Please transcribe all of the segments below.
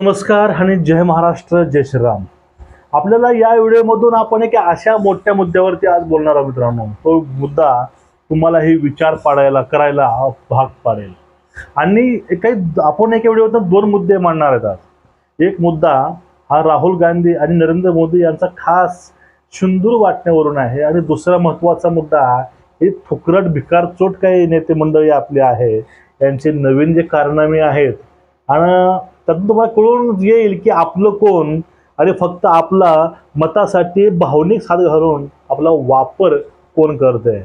नमस्कार आणि जय महाराष्ट्र जय श्रीराम. आपल्याला या व्हिडिओमधून आपण एक अशा मोठ्या मुद्द्यावरती आज बोलणार आहोत मित्रांनो. तो मुद्दा तुम्हाला हे विचार पाडायला करायला भाग पाडेल. आणि काही आपण एका व्हिडिओत दोन मुद्दे मांडणार आहेत आज. एक मुद्दा हा राहुल गांधी आणि नरेंद्र मोदी यांचा खास शुंदूर वाटण्यावरून आहे आणि दुसरा महत्त्वाचा मुद्दा हे थुकरट भिकार चोट काही नेते मंडळी आपले आहे. यांचे नवीन जे कारनामे आहेत आणि त्यातून तुम्हाला कळून येईल की आपलं कोण आणि फक्त आपला मतासाठी भावनिक साथ घालून आपला वापर कोण करत आहे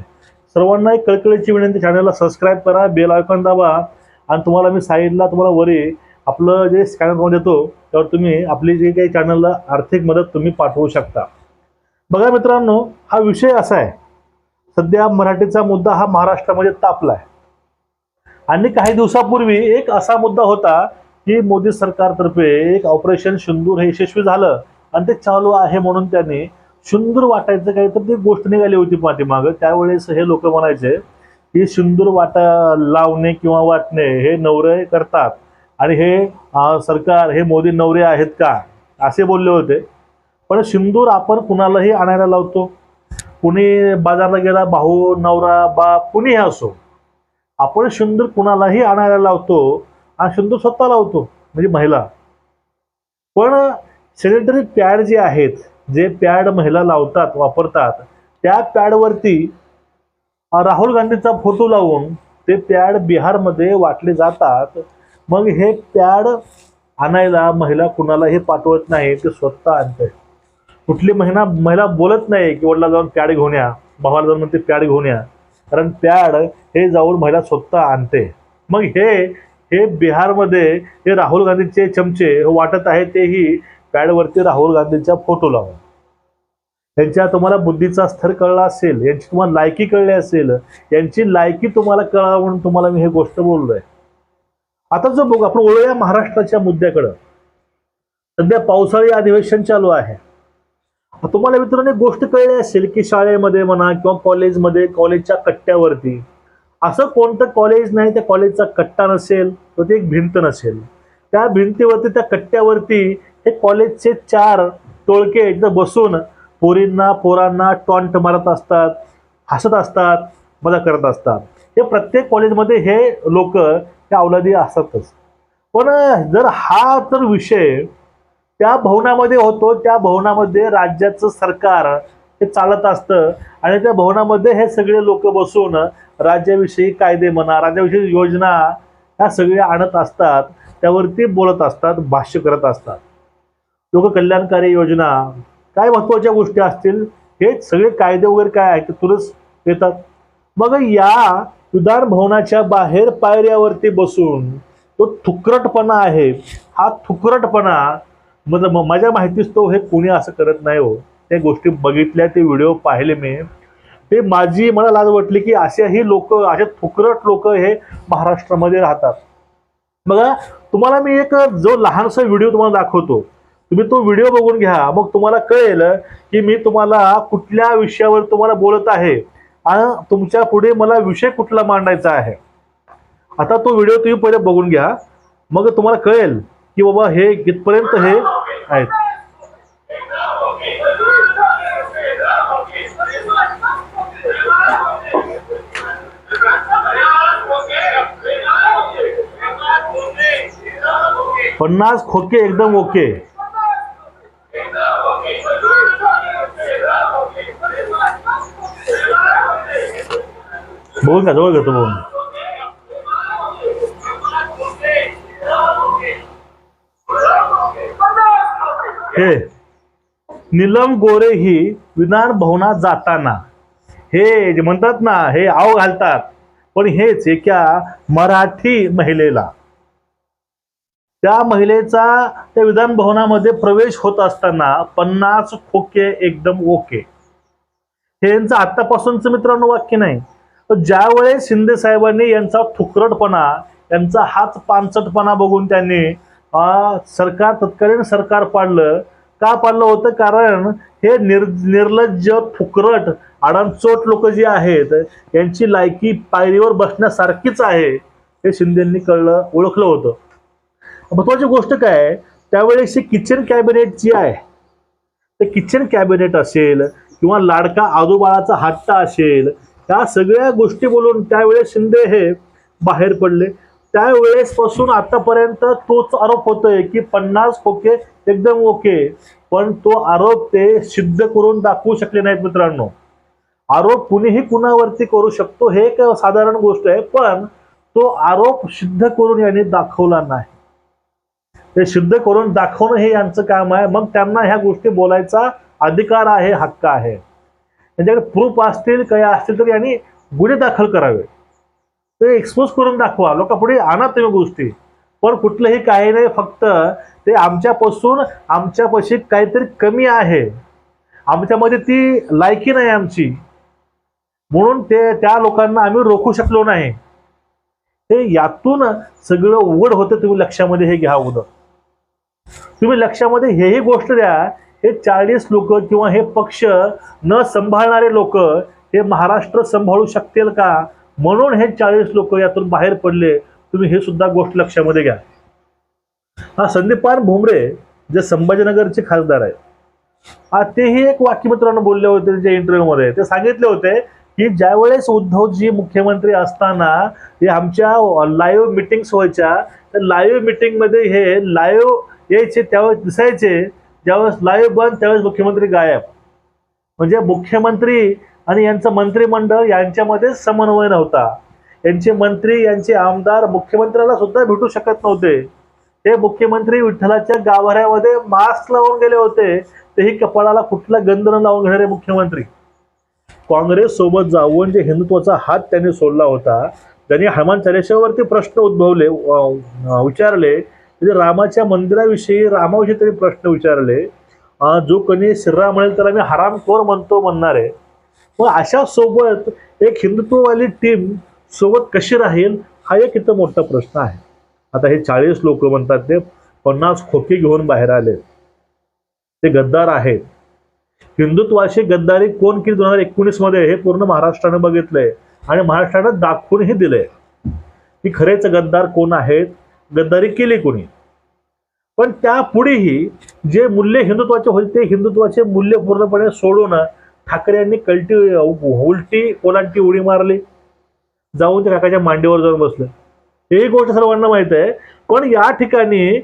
सर्वांना एक कळकळीची विनंती चॅनलला सबस्क्राईब करा बेल आयकॉन दाबा आणि तुम्हाला मी साईडला तुम्हाला वरी आपलं जे स्कॅनर करून देतो त्यावर तुम्ही आपली जे काही चॅनलला आर्थिक मदत तुम्ही पाठवू शकता. बघा मित्रांनो हा विषय असा आहे. सध्या मराठीचा मुद्दा हा महाराष्ट्रामध्ये तापला आहे आणि काही दिवसापूर्वी एक असा मुद्दा होता की मोदी सरकारतर्फे एक ऑपरेशन शुंदूर हे यशस्वी झालं आणि ते चालू आहे म्हणून त्यांनी शुंदूर वाटायचं काही तर ती गोष्ट निघाली होती पाठीमागं. त्यावेळेस हे लोक म्हणायचे की शुंदूर वाटा लावणे किंवा वाटणे हे नवरे करतात आणि हे सरकार हे मोदी नवरे आहेत का? असे बोलले होते. पण शिंदूर आपण कुणालाही आणायला लावतो? कुणी बाजारला गेला भाऊ नवरा बाप कुणीही असो. आपण शिंदूर कुणालाही आणायला लावतो हा सिंदूर स्वतः लावतो म्हणजे महिला. पण सॅनिटरी पॅड जे आहेत जे पॅड महिला लावतात वापरतात त्या पॅडवरती राहुल गांधीचा फोटो लावून ते पॅड बिहारमध्ये वाटले जातात. मग हे पॅड आणायला महिला कुणाला हे पाठवत नाही ते स्वतः आणते कुठली महिना महिला बोलत नाही की वडिला जाऊन पॅड घेऊन या भावाला जाऊन म्हणते पॅड घेऊन या. कारण पॅड हे जाऊन महिला स्वतः आणते. मग हे हे बिहारमध्ये हे राहुल गांधीचे चमचे वाटत आहे तेही पॅडवरती राहुल गांधींचा फोटो लावून. यांच्या तुम्हाला बुद्धीचा स्तर कळला असेल यांची तुम्हाला लायकी कळली असेल यांची लायकी तुम्हाला कळा म्हणून तुम्हाला मी हे गोष्ट बोललोय. आता जो बघू आपण वळूया महाराष्ट्राच्या मुद्द्याकडं. सध्या पावसाळी अधिवेशन चालू आहे. तुम्हाला मित्रांनो गोष्ट कळली असेल की शाळेमध्ये म्हणा किंवा कॉलेजमध्ये कॉलेजच्या कट्ट्यावरती असं कोणतं कॉलेज नाही त्या कॉलेजचा कट्टा नसेल तर ते एक भिंत नसेल. त्या भिंतीवरती त्या कट्ट्यावरती हे कॉलेजचे चार टोळके इथं बसून पोरींना पोरांना टॉन्ट मारत असतात हसत असतात मजा करत असतात. हे प्रत्येक कॉलेजमध्ये हे लोक हे अवलादी असतातच. पण जर हा तर विषय त्या भवनामध्ये होतो त्या भवनामध्ये राज्याचं सरकार हे चालत असतं आणि त्या भवनामध्ये हे सगळे लोक बसून राज्याविषयी कायदे म्हणा राज्याविषयी योजना ह्या सगळ्या आणत असतात त्यावरती बोलत असतात भाष्य करत असतात. लोककल्याणकारी योजना काय महत्त्वाच्या गोष्टी असतील? हे सगळे कायदे वगैरे काय आहे ते तुरंत येतात. मग या विधान भवनाच्या बाहेर पायऱ्यावरती बसून तो थुकरटपणा आहे. हा थुकरटपणा मतलब माझ्या माहितीच तो हे कोणी असं करत नाही हो. त्या गोष्टी बघितल्या ते व्हिडिओ पाहिले मी. ते माझी मला लाज वाटली की अशाही लोक असे थुकरट लोक हे महाराष्ट्रामध्ये राहतात. बघा तुम्हाला मी एक जो लहानसा व्हिडिओ तुम्हाला दाखवतो तुम्ही तो व्हिडिओ बघून घ्या. मग तुम्हाला कळेल की मी तुम्हाला कुठल्या विषयावर तुम्हाला बोलत आहे आणि तुमच्यापुढे मला विषय कुठला मांडायचा आहे. आता तो व्हिडिओ तुम्ही पहिले बघून घ्या. मग तुम्हाला कळेल की बाबा हे कितपर्यंत हे आहेत. पन्नास खोके एकदम ओके. बघून का जवळ घेतो बघून हे नीलम गोरे ही विधान भवनात जाताना. हे जे म्हणतात ना हे आव घालतात. पण हेच एका मराठी महिलेला. त्या महिलेचा त्या विधान भवनामध्ये प्रवेश होत असताना पन्नास खोके एकदम ओके. हे यांचं आतापासूनच मित्रांनो वाक्य नाही. तर ज्यावेळेस शिंदे साहेबांनी यांचा थुकरटपणा यांचा हात पानचटपणा बघून त्यांनी सरकार तत्कालीन सरकार पाडलं का पाडलं होतं? कारण हे निर निर्लज्ज फुकरट आडांचोट लोक जी आहेत यांची लायकी पायरीवर बसण्यासारखीच आहे हे शिंदेंनी कळलं ओळखलं होतं. महत्वाची गोष्ट काय आहे, त्यावेळेस किचन कॅबिनेट जी आहे ते किचन कॅबिनेट असेल किंवा लाडका आजोबाळाचा हट्टा असेल त्या सगळ्या गोष्टी बोलून त्यावेळेस शिंदे हे बाहेर पडले. त्यावेळेसपासून आतापर्यंत तोच आरोप होतोय की पन्नास खोके एकदम ओके पण तो आरोप ते सिद्ध करून दाखवू शकले नाहीत मित्रांनो. आरोप कुणीही कुणावरती करू शकतो हे एक साधारण गोष्ट आहे पण तो आरोप सिद्ध करून यांनी दाखवला नाही. ते सिद्ध करून दाखवणं हे यांचं काम आहे. मग त्यांना ह्या गोष्टी बोलायचा अधिकार आहे हक्क आहे. त्यांच्याकडे प्रूफ असतील काही असतील तर यांनी गुन्हे दाखल करावे. ते एक्सपोज करून दाखवा. लोकांपुढे आणा तुम्ही गोष्टी. पण कुठलंही काही नाही फक्त ते आमच्यापासून आमच्यापाशी काहीतरी कमी आहे. आमच्यामध्ये ती लायकी नाही आमची. म्हणून ते त्या लोकांना आम्ही रोखू शकलो नाही. हे यातून सगळं उघड होतं तुम्ही लक्षामध्ये हे घ्या उदं तुम्ही लक्षामध्ये हेही गोष्ट द्या हे चाळीस लोक किंवा हे पक्ष न सांभाळणारे लोक हे महाराष्ट्र सांभाळू शकतील का? म्हणून हे चाळीस लोक यातून बाहेर पडले. तुम्ही हे सुद्धा गोष्ट लक्षामध्ये घ्या. हा संदीपान भुमरे जे संभाजीनगरचे खासदार आहेत हा तेही एक वाक्य मित्रांनो बोलले होते त्यांच्या इंटरव्ह्यूमध्ये. ते सांगितले होते की ज्यावेळेस उद्धवजी मुख्यमंत्री असताना हे आमच्या लाईव्ह मिटिंग्स व्हायच्या त्या लाईव्ह मिटिंगमध्ये हे लाईव्ह यायचे त्यावेळेस दिसायचे ज्यावेळेस लाईव्ह बंद त्यावेळेस मुख्यमंत्री गायब. म्हणजे मुख्यमंत्री आणि यांचं मंत्रिमंडळ यांच्यामध्ये समन्वय नव्हता. यांचे मंत्री यांचे आमदार मुख्यमंत्र्याला सुद्धा भेटू शकत नव्हते. हे मुख्यमंत्री विठ्ठलाच्या गाभाऱ्यामध्ये मास्क लावून गेले होते. तेही कपाळाला कुठला गंध न लावून घेणारे मुख्यमंत्री. काँग्रेस सोबत जाऊन जे हिंदुत्वाचा हात त्यांनी सोडला होता त्यांनी हनुमान चालिशावरती प्रश्न उद्भवले विचारले म्हणजे रामाच्या मंदिराविषयी रामाविषयी त्यांनी प्रश्न विचारले. जो कोणी श्रीराम म्हणेल त्याला मी हरामखोर म्हणतो म्हणणार आहे. मग अशा सोबत एक हिंदुत्ववाली टीम सोबत कशी राहील हा एक इथं मोठा प्रश्न आहे. आता हे चाळीस लोक म्हणतात ते पन्नास खोके घेऊन बाहेर आले ते गद्दार आहेत. हिंदुत्वाशी गद्दारी कोण केली दोन हजार एकोणीसमध्ये हे पूर्ण महाराष्ट्रानं बघितलंय. आणि महाराष्ट्रानं दाखवूनही दिलंय. की खरेच गद्दार कोण आहेत? गद्दारी केली कोणी? पण त्या पुढेही जे मूल्य हिंदुत्वाचे होते ते हिंदुत्वाचे मूल्य पूर्णपणे सोडून ठाकरे यांनी कलटी उलटी ओलांटी उडी मारली. जाऊन त्या काकाच्या मांडीवर जाऊन बसले. ही गोष्ट सर्वांना माहीत आहे पण या ठिकाणी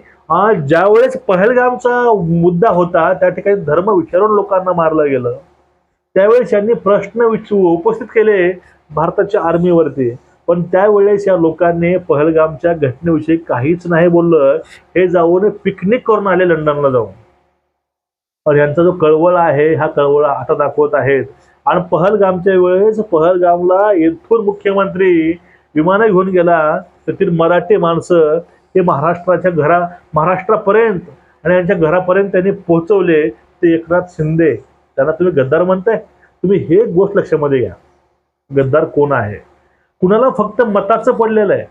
ज्यावेळेस पहलगामचा मुद्दा होता त्या ठिकाणी धर्म विचारून लोकांना मारलं गेलं. त्यावेळेस यांनी प्रश्न विच उपस्थित केले भारताच्या आर्मीवरती पण त्यावेळेस या लोकांनी पहलगामच्या घटनेविषयी काहीच नाही बोललं. हे जाऊन पिकनिक करून आले लंडनला जाऊन. और यांचा जो कळवळ आहे हा कळवळ आता दाखवत आहेत. आणि पहलगामच्या वेळेस पहलगामला येथून मुख्यमंत्री विमानं घेऊन गेला. तेथील मराठी माणसं हे महाराष्ट्राच्या घरा महाराष्ट्रापर्यंत आणि यांच्या घरापर्यंत त्यांनी पोहोचवले. ते एकनाथ शिंदे. त्यांना तुम्ही गद्दार म्हणताय? तुम्ही हे गोष्ट लक्षामध्ये घ्या. गद्दार कोण आहे? कुणाला फक्त मताचं पडलेलं आहे.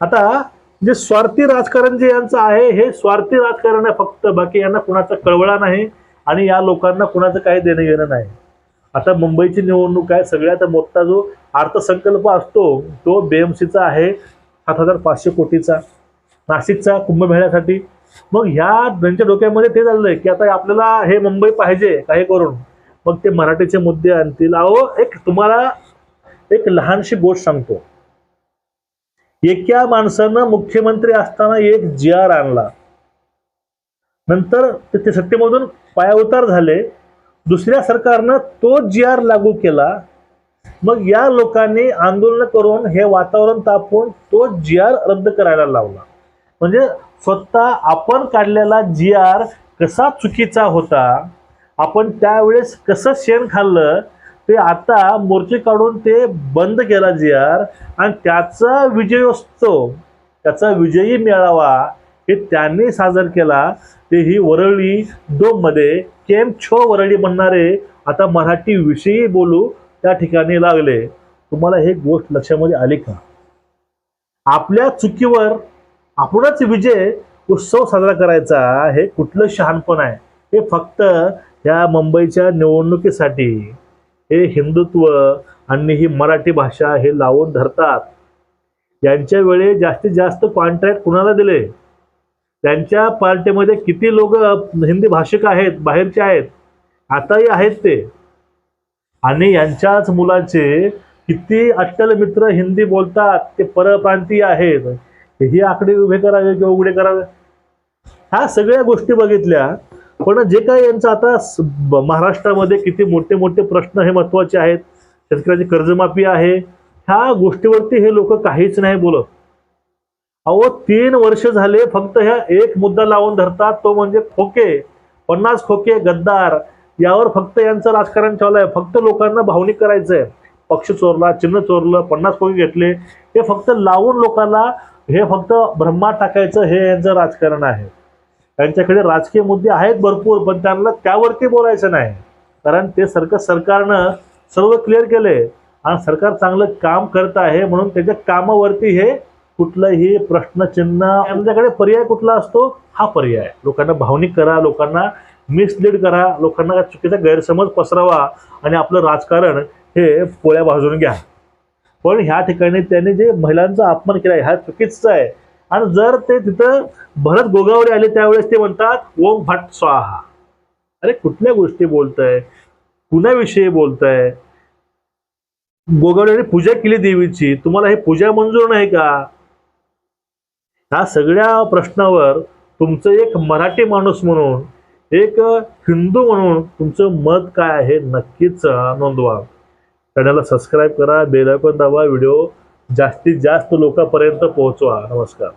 आता जे स्वार्थी राजकारण जे यांचं आहे हे स्वार्थी राजकारण आहे फक्त. बाकी यांना कुणाचा कळवळा नाही आणि या लोकांना कुणाचं काही देणं घेणं नाही. आता मुंबईची निवडणूक आहे सगळ्यात मोठा जो अर्थसंकल्प असतो तो बीएमसीचा आहे सात हजार पाचशे कोटीचा. नाशिकचा कुंभमेळ्यासाठी. मग ह्या त्यांच्या डोक्यामध्ये ते झालं आहे की आता आपल्याला हे मुंबई पाहिजे काही करून. मग ते मराठीचे मुद्दे आणतील. अहो एक तुम्हाला एक लहानशी गोष्ट सांगतो. एका माणसानं मुख्यमंत्री असताना एक जी आर आणला. नंतर ते सत्तेमधून पायाउतार झाले. दुसऱ्या सरकारनं तो जी आर लागू केला. मग या लोकांनी आंदोलन करून हे वातावरण तापवून तो जी आर रद्द करायला लावला. म्हणजे स्वतः आपण काढलेला जी आर कसा चुकीचा होता आपण त्यावेळेस कसं शेण खाल्लं ते आता मोर्चे काढून ते बंद केला जी आर आणि त्याचा विजयोत्सव त्याचा विजयी मेळावा हे त्यांनी साजर केला. ते ही वरळी डोममध्ये केम छो वरळी म्हणणारे आता मराठी विषयी बोलू त्या ठिकाणी लागले. तुम्हाला हे गोष्ट लक्षामध्ये आली का? आपल्या चुकीवर आपणच विजय उत्सव साजरा करायचा हे कुठलं शहाणपण आहे. हे फक्त ह्या मुंबईच्या निवडणुकीसाठी. हे हिंदुत्व आणि ही मराठी भाषा हे लावून धरतात. यांच्या वेळे जास्तीत जास्त कॉन्ट्रॅक्ट कुणाला दिले? त्यांच्या पार्टीमध्ये किती लोक हिंदी भाषिक आहेत बाहेरचे आहेत? आताही आहेत ते. आणि यांच्याच मुलाचे किती अट्टल मित्र हिंदी बोलतात ते परप्रांतीय आहेत. ही आकडे उभे करावे किंवा उघडे करावे? ह्या सगळ्या गोष्टी बघितल्या पण जे काही यांचं आता महाराष्ट्रामध्ये किती मोठे मोठे प्रश्न हे महत्त्वाचे आहेत. शेतकऱ्याची कर्जमाफी आहे. ह्या गोष्टीवरती हे लोक काहीच नाही बोलत. अहो तीन वर्ष झाले फक्त ह्या एक मुद्दा लावून धरतात तो म्हणजे खोके. पन्नास खोके गद्दार. यावर फक्त यांचं राजकारण चालू आहे. फक्त लोकांना भावनिक करायचंय. पक्ष चोरला चिन्ह चोरलं पन्नास खोके घेतले. हे फक्त लावून लोकांना हे फक्त ब्रह्मा टाकायचं हे यांचं राजकारण आहे. त्यांच्याकडे राजकीय मुद्दे आहेत भरपूर पण त्यांना त्यावरती बोलायचं नाही. कारण ते सरकार सरकारनं सर्व क्लिअर केलंय. आणि सरकार चांगलं काम करत आहे म्हणून त्याच्या कामावरती हे कुठलंही प्रश्नचिन्ह आमच्याकडे पर्याय कुठला असतो? हा पर्याय. लोकांना भावनिक करा लोकांना मिसलीड करा लोकांना चुकीचा गैरसमज पसरावा आणि आपलं राजकारण हे पोळ्या भाजून घ्या. पण ह्या ठिकाणी त्यांनी जे महिलांचा अपमान केला ह्या चुकीचं आहे. आणि जर ते तिथं भरत गोगावले आले त्यावेळेस ते म्हणतात ओम भट स्वाहा. अरे कुठल्या गोष्टी बोलताय? कुणाविषयी बोलताय? गोगावड्याने पूजा केली देवीची तुम्हाला हे पूजा मंजूर नाही का? ह्या सगळ्या प्रश्नावर तुमचं एक मराठी माणूस म्हणून एक हिंदू म्हणून तुमचं मत काय आहे नक्कीच नोंदवा. चॅनलला सबस्क्राईब करा बेल आयकॉन दाबा व्हिडिओ जास्तीत जास्त लोकांपर्यंत पोहोचवा. नमस्कार.